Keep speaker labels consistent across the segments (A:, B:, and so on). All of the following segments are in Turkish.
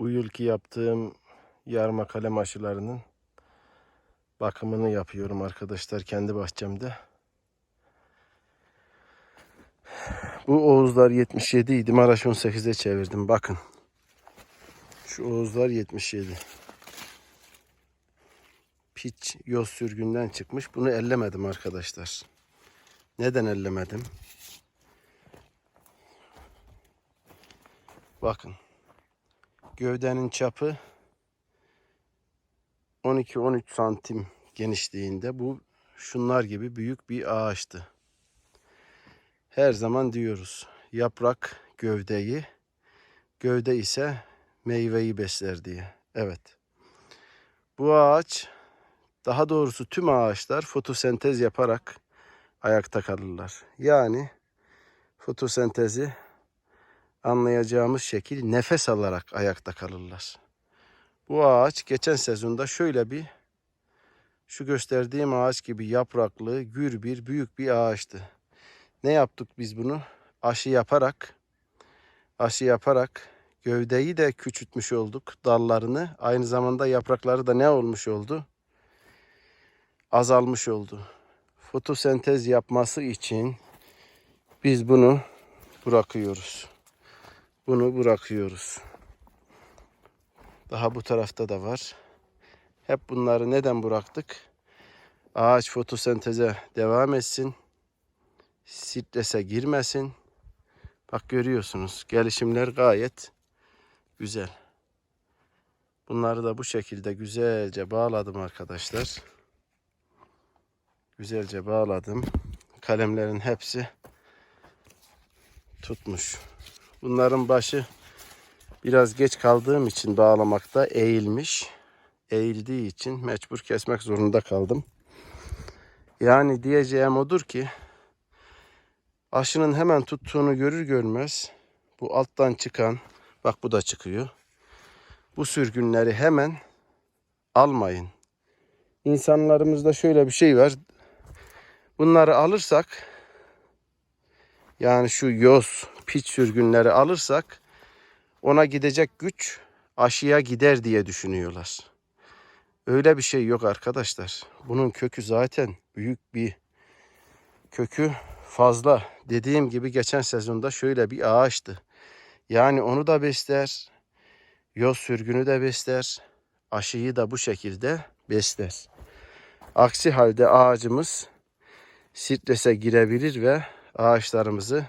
A: Bu yılki yaptığım yarma kalem aşılarının bakımını yapıyorum arkadaşlar kendi bahçemde. Bu Oğuzlar 77 idi. Maraş 18'e çevirdim. Bakın. Şu Oğuzlar 77. Piç yoz sürgünden çıkmış. Bunu ellemedim arkadaşlar. Neden ellemedim? Bakın. Gövdenin çapı 12-13 santim genişliğinde. Bu şunlar gibi büyük bir ağaçtı. Her zaman diyoruz. Yaprak gövdeyi, gövde ise meyveyi besler diye. Evet. Bu ağaç, daha doğrusu tüm ağaçlar fotosentez yaparak ayakta kalırlar. Yani fotosentezi anlayacağımız şekil nefes alarak ayakta kalırlar. Bu ağaç geçen sezonda şöyle bir şu gösterdiğim ağaç gibi yapraklı, gür bir büyük bir ağaçtı. Ne yaptık biz bunu? Aşı yaparak aşı yaparak gövdeyi de küçültmüş olduk dallarını. Aynı zamanda yaprakları da ne olmuş oldu? Azalmış oldu. Fotosentez yapması için biz bunu bırakıyoruz. Bunu bırakıyoruz. Daha bu tarafta da var. Hep bunları neden bıraktık? Ağaç fotosenteze devam etsin. Strese girmesin. Bak görüyorsunuz gelişimler gayet güzel. Bunları da bu şekilde güzelce bağladım arkadaşlar. Güzelce bağladım. Kalemlerin hepsi tutmuş. Bunların başı biraz geç kaldığım için bağlamakta eğilmiş. Eğildiği için mecbur kesmek zorunda kaldım. Yani diyeceğim odur ki aşının hemen tuttuğunu görür görmez bu alttan çıkan bak bu da çıkıyor. Bu sürgünleri hemen almayın. İnsanlarımızda şöyle bir şey var. Bunları alırsak yani şu yoz, piç sürgünleri alırsak ona gidecek güç aşıya gider diye düşünüyorlar. Öyle bir şey yok arkadaşlar. Bunun kökü zaten büyük bir kökü fazla. Dediğim gibi geçen sezonda şöyle bir ağaçtı. Yani onu da besler, yoz sürgünü de besler, aşıyı da bu şekilde besler. Aksi halde ağacımız strese girebilir ve ağaçlarımızı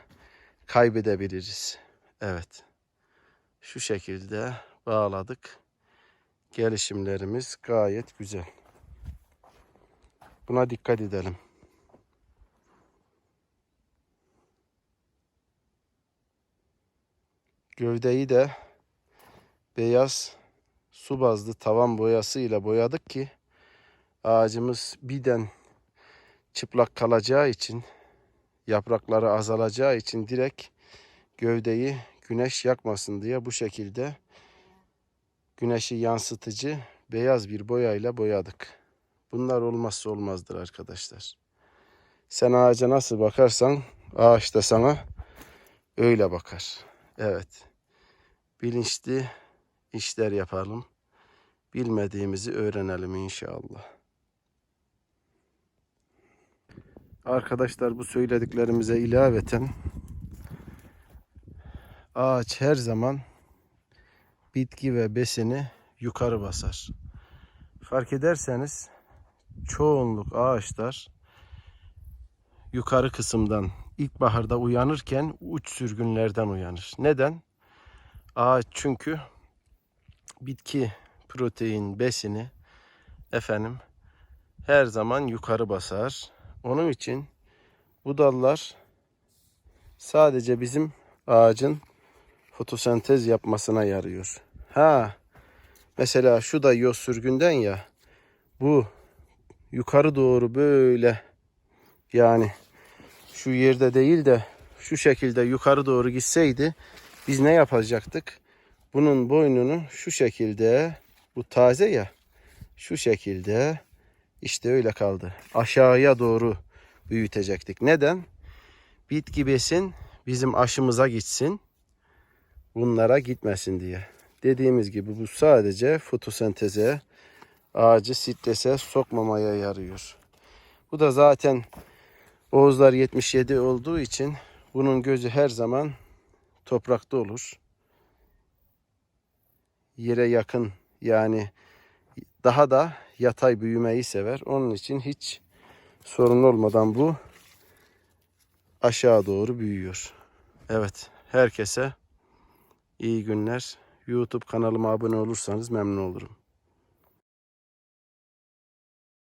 A: kaybedebiliriz. Evet. Şu şekilde bağladık. Gelişimlerimiz gayet güzel. Buna dikkat edelim. Gövdeyi de beyaz su bazlı tavan boyası ile boyadık ki ağacımız birden çıplak kalacağı için yaprakları azalacağı için direkt gövdeyi güneş yakmasın diye bu şekilde güneşi yansıtıcı beyaz bir boyayla boyadık. Bunlar olmazsa olmazdır arkadaşlar. Sen ağaca nasıl bakarsan ağaç da sana öyle bakar. Evet. Bilinçli işler yapalım. Bilmediğimizi öğrenelim inşallah. Arkadaşlar bu söylediklerimize ilaveten ağaç her zaman bitki ve besini yukarı basar. Fark ederseniz çoğunluk ağaçlar yukarı kısımdan ilkbaharda uyanırken uç sürgünlerden uyanır. Neden? Ağaç çünkü bitki protein besini efendim her zaman yukarı basar. Onun için bu dallar sadece bizim ağacın fotosentez yapmasına yarıyor. Ha mesela şu da yoz sürgünden ya bu yukarı doğru böyle yani şu yerde değil de şu şekilde yukarı doğru gitseydi biz ne yapacaktık? Bunun boynunu şu şekilde bu taze ya şu şekilde işte öyle kaldı. Aşağıya doğru büyütecektik. Neden? Bitki besin bizim aşımıza gitsin. Bunlara gitmesin diye. Dediğimiz gibi bu sadece fotosenteze, ağacı strese sokmamaya yarıyor. Bu da zaten Oğuzlar 77 olduğu için bunun gözü her zaman toprakta olur. Yere yakın yani daha da yatay büyümeyi sever. Onun için hiç sorun olmadan bu aşağı doğru büyüyor. Evet, herkese iyi günler. YouTube kanalıma abone olursanız memnun olurum.